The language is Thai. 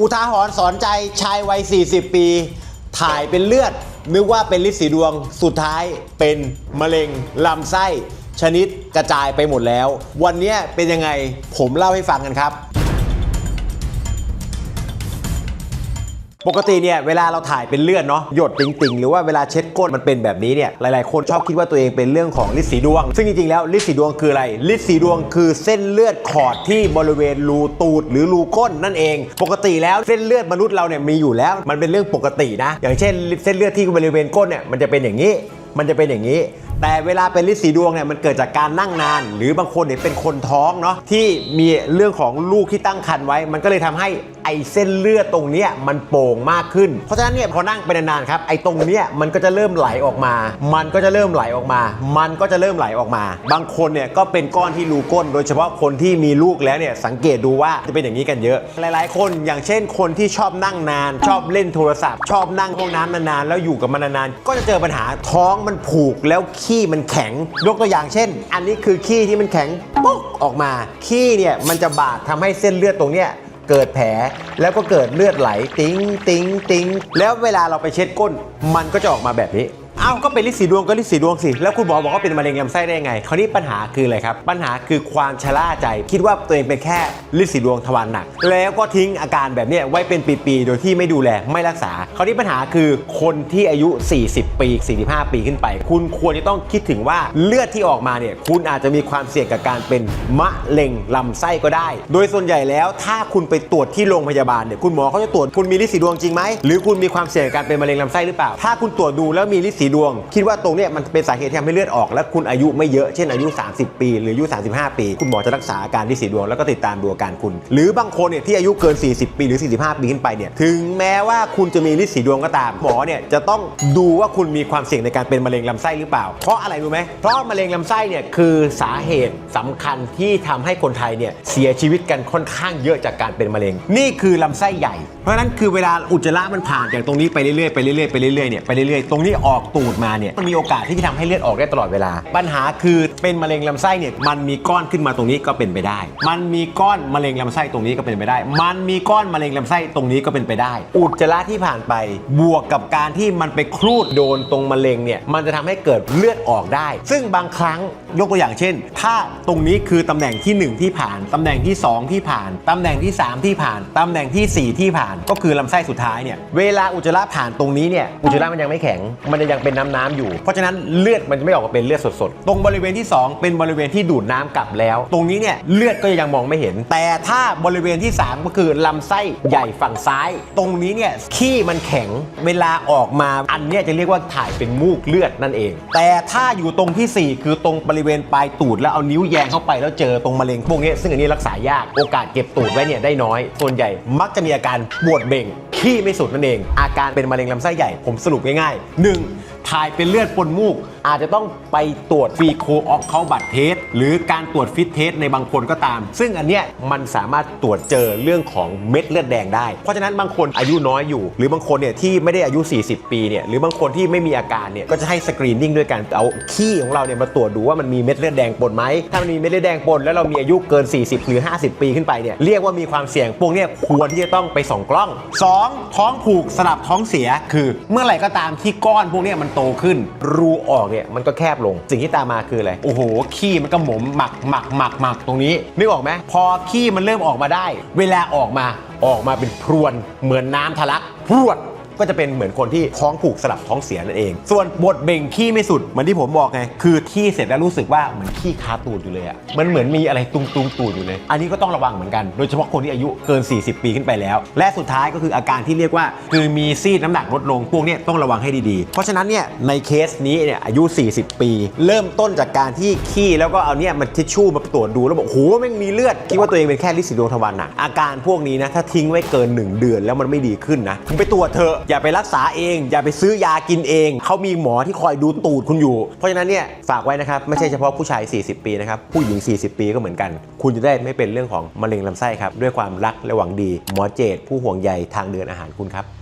อุทาหรณ์สอนใจชายวัย 40 ปี ถ่ายเป็นเลือด นึกว่าเป็นลิ์สีดวงสุดท้ายเป็นมะเร็งลำไส้ ชนิดกระจายไปหมดแล้ว วันนี้เป็นยังไงผมเล่าให้ฟังกันครับ ปกติเนี่ยเวลาเราถ่ายเป็นเลือดเนาะหยดติ่งๆ หรือว่าเวลาเช็ดก้นมันเป็นแบบนี้เนี่ยหลายๆ คนชอบคิดว่าตัวเองเป็นเรื่องของลิสีดวง ซึ่งจริงๆแล้วลิสีดวงคืออะไรลิสีดวงคือเส้นเลือดขอดที่บริเวณรูตูดหรือรูก้นนั่นเอง ปกติแล้วเส้นเลือดมนุษย์เราเนี่ยมีอยู่แล้ว มันเป็นเรื่องปกตินะ อย่างเช่นเส้นเลือดที่บริเวณก้นเนี่ยมันจะเป็นอย่างนี้ มันจะเป็นอย่างนี้แต่เวลาเป็นลิ์สีดวงเนี่ยมันเกิดจากการนั่งนาน หรือบางคนเนี่ยเป็นคนท้องเนาะที่มีเรื่องของลูกที่ตั้งครรภ์ไว้ มันก็เลยทำให้ ไอเส้นเลือดตรงเนี้ยมันโป่งมากขึ้น เพราะฉะนั้นเนี่ยพอนั่งไปนานๆครับไอตรงเนี้ยมันก็จะเริ่มไหลออกมา มันก็จะเริ่มไหลออกมา มันก็จะเริ่มไหลออกมา บางคนเนี่ยก็เป็นก้อนที่รูก้น โดยเฉพาะคนที่มีลูกแล้วเนี่ยสังเกตดูว่าจะเป็นอย่างนี้กันเยอะ หลายๆ คนอย่างเช่นคนที่ชอบนั่งนาน ชอบเล่นโทรศัพท์ ชอบนั่งห้องน้ำนานๆแล้วอยู่กับมันนานๆก็จะเจอปัญหาท้องมันผูกแล้วขี้มันแข็ง ยกตัวอย่างเช่น อันนี้คือขี้ที่มันแข็งปุ๊กออกมาขี้เนี่ยมันจะบาดทำให้เส้นเลือดตรงเนี้ย เกิดแผลแล้วก็เกิดเลือดไหล ติ้งติ้งติ้งแล้วเวลาเราไปเช็ดก้น มันก็จะออกมาแบบนี้ อ้าก็เป็นลิสีดวงก็ลิสีดวงสิ แล้วคุณหมอบอกว่าเป็นมะเร็งลำไส้ได้ยังไง คราวนี้ปัญหาคืออะไรครับ ปัญหาคือความชะล่าใจ คิดว่าตัวเองเป็นแค่ลิสีดวงทวารหนัก แล้วก็ทิ้งอาการแบบนี้ไว้เป็นปีๆ โดยที่ไม่ดูแลไม่รักษา คราวนี้ปัญหาคือคนที่อายุ 40 ปี 45 ปีขึ้นไป คุณควรจะต้องคิดถึงว่าเลือดที่ออกมาเนี่ยคุณอาจจะมีความเสี่ยงกับการเป็นมะเร็งลำไส้ก็ได้ โดยส่วนใหญ่แล้วถ้าคุณไปตรวจที่โรงพยาบาลเนี่ยคุณหมอเขาจะตรวจคุณมีลิสีดวงจริงไหมหรือคุณมีความเสี่ยงกับการเป็นมะเร็งลำไส้หรือเปล่า ถ้าคุณตรวจดูแล้วมีลิสีดวง คิดว่าตรงเนี้ยมันเป็นสาเหตุที่ทำให้เลือดออก และคุณอายุไม่เยอะเช่นอายุ 30 ปี หรืออายุ 35 ปี คุณหมอจะรักษาอาการลิสีดวงแล้วก็ติดตามดูอาการคุณ หรือบางคนเนี่ยที่อายุเกิน 40 ปีหรือ 45 ปีขึ้นไปเนี่ยถึงแม้ว่าคุณจะมีลิสีดวงก็ตามหมอเนี่ยจะต้องดูว่าคุณมีความเสี่ยงในการเป็นมะเร็งลำไส้หรือเปล่า เพราะอะไรรู้ไหมเพราะมะเร็งลำไส้เนี่ยคือสาเหตุสำคัญที่ทำให้คนไทยเนี่ยเสียชีวิตกันค่อนข้างเยอะจากการเป็นมะเร็ง นี่คือลำไส้ใหญ่ เพราะฉะนั้นคือเวลาอุจจาระมันผ่านจากตรงนี้ไปเรื่อยๆไปเรื่อยๆไปเรื่อยๆเนี่ยไปเรื่อยๆตรงนี้ออกตูดมาเนี่ยมันมีโอกาสที่จะทำให้เลือดออกได้ตลอดเวลา ปัญหาคือเป็นมะเร็งลำไส้เนี่ยมันมีก้อนขึ้นมาตรงนี้ก็เป็นไปได้ มันมีก้อนมะเร็งลำไส้ตรงนี้ก็เป็นไปได้ มันมีก้อนมะเร็งลำไส้ตรงนี้ก็เป็นไปได้ อุจจาระที่ผ่านไปบวกกับการที่มันไปครูดโดนตรงมะเร็งเนี่ยมันจะทำให้เกิดเลือดออกได้ ซึ่งบางครั้ง ยกตัวอย่างเช่น ถ้าตรงนี้คือตำแหน่งทีหนึ่1 ที่ผ่าน ตำแหน่งที่ 2 ที่ผ่าน ตำแหน่งที่ 3 ที่ผ่าน ตำแหน่งทีสี่ 4 ที่ผ่าน ก็คือลำไส้สุดท้ายเนี่ย เวลาอุจจาระผ่านตรงนี้เนี่ย อุจจาระมันยังไม่แข็ง มันจะยังเป็นน้ำน้ำอยู่ เพราะฉะนั้นเลือดมันจะไม่ออกมาเป็นเลือดสดๆ ตรงบริเวณที่ 2 เป็นบริเวณที่ดูดน้ำกลับแล้ว ตรงนี้เนี่ยเลือดก็ยังมองไม่เห็น แต่ถ้าบริเวณที่ 3 ก็คือลำไส้ใหญ่ฝั่งซ้าย ตรงนี้เนี่ยขี้มันแข็ง เวลาออกมา อันเนี้ยจะเรียกว่าถ่ายเป็นมูกเลือดนั่นเอง แต่ถ้าอยู่ตรงที่ 4 คือตรงบริเวณปลายตูดแล้วเอานิ้วแยงเข้าไปแล้วเจอตรงมะเร็งพวกนี้ซึ่งอันนี้รักษายากโอกาสเก็บตูดไว้เนี่ยได้น้อย ส่วนใหญ่มักจะมีอาการปวดเบ่งขี้ไม่สุดนั่นเอง อาการเป็นมะเร็งลำไส้ใหญ่ผมสรุปง่ายๆ 1. ถ่ายเป็นเลือดปนมูก อาจจะต้องไปตรวจฟีโคออกเขาบัตเทส หรือการตรวจฟิตเทสในบางคนก็ตาม ซึ่งอันเนี้ยมันสามารถตรวจเจอเรื่องของเม็ดเลือดแดงได้ เพราะฉะนั้นบางคนอายุน้อยอยู่ หรือบางคนเนี่ยที่ไม่ได้อายุ 40 ปีเนี่ยหรือบางคนที่ไม่มีอาการเนี่ยก็จะให้สกรีนนิ่งด้วยการเอาขี้ของเราเนี่ยมาตรวจดูว่ามันมีเม็ดเลือดแดงปนไหมถ้ามันมีเม็ดเลือดแดงปนแล้วเรามีอายุเกิน 40 หรือ 50 ปีขึ้นไปเนี่ยเรียกว่ามีความเสี่ยงพวกเนี้ยควรที่จะต้องไปส่องกล้อง 2. ท้องผูกสลับท้องเสีย คือ เมื่อไหร่ก็ตามที่ก้อนพวกเนี้ยมันโตขึ้น รูออกเนี่ยมันก็แคบลง สิ่งที่ตามมาคืออะไร โอ้โห ขี้มันก็หมมหมักหมักหมักหมักตรงนี้ นึกออกไหมพอขี้มันเริ่มออกมาได้ เวลาออกมาออกมาเป็นพรวนเหมือนน้ำทะลักพรวด ก็จะเป็นเหมือนคนที่ท้องผูกสลับท้องเสียนั่นเอง ส่วนบทเบ่งขี้ไม่สุดเหมือนที่ผมบอกไงคือขี้เสร็จแล้วรู้สึกว่าเหมือนขี้คาตูดอยู่เลยอะมันเหมือนมีอะไรตุงตุงตูดอยู่เลย อันนี้ก็ต้องระวังเหมือนกันโดยเฉพาะคนที่อายุเกิน 40 ปีขึ้นไปแล้ว และสุดท้ายก็คืออาการที่เรียกว่า คือมีซีดน้ำหนักลดลงพวกเนี้ยต้องระวังให้ดีๆ เพราะฉะนั้นเนี่ยในเคสนี้เนี่ยอายุ 40 ปี เริ่มต้นจากการที่ขี้แล้วก็เอาเนี่ยมันทิชชู่มาตรวจดูแล้วบอกโหแม่งมีเลือดคิดว่าตัวเองเป็นแค่ลิสิดทวารหนักอาการพวกนี้นะถ้าทิ้งไว้เกิน 1 เดือนแล้วมันไม่ดีขึ้นนะคุณไปตรวจเถอะอย่าไปรักษาเอง อย่าไปซื้อยากินเอง เขามีหมอที่คอยดูตูดคุณอยู่ เพราะฉะนั้นเนี่ยฝากไว้นะครับ ไม่ใช่เฉพาะผู้ชาย 40 ปีนะครับ ผู้หญิง 40 ปีก็เหมือนกัน คุณจะได้ไม่เป็นเรื่องของมะเร็งลำไส้ครับ ด้วยความรักและหวังดี หมอเจตผู้ห่วงใยทางเดินอาหารคุณครับ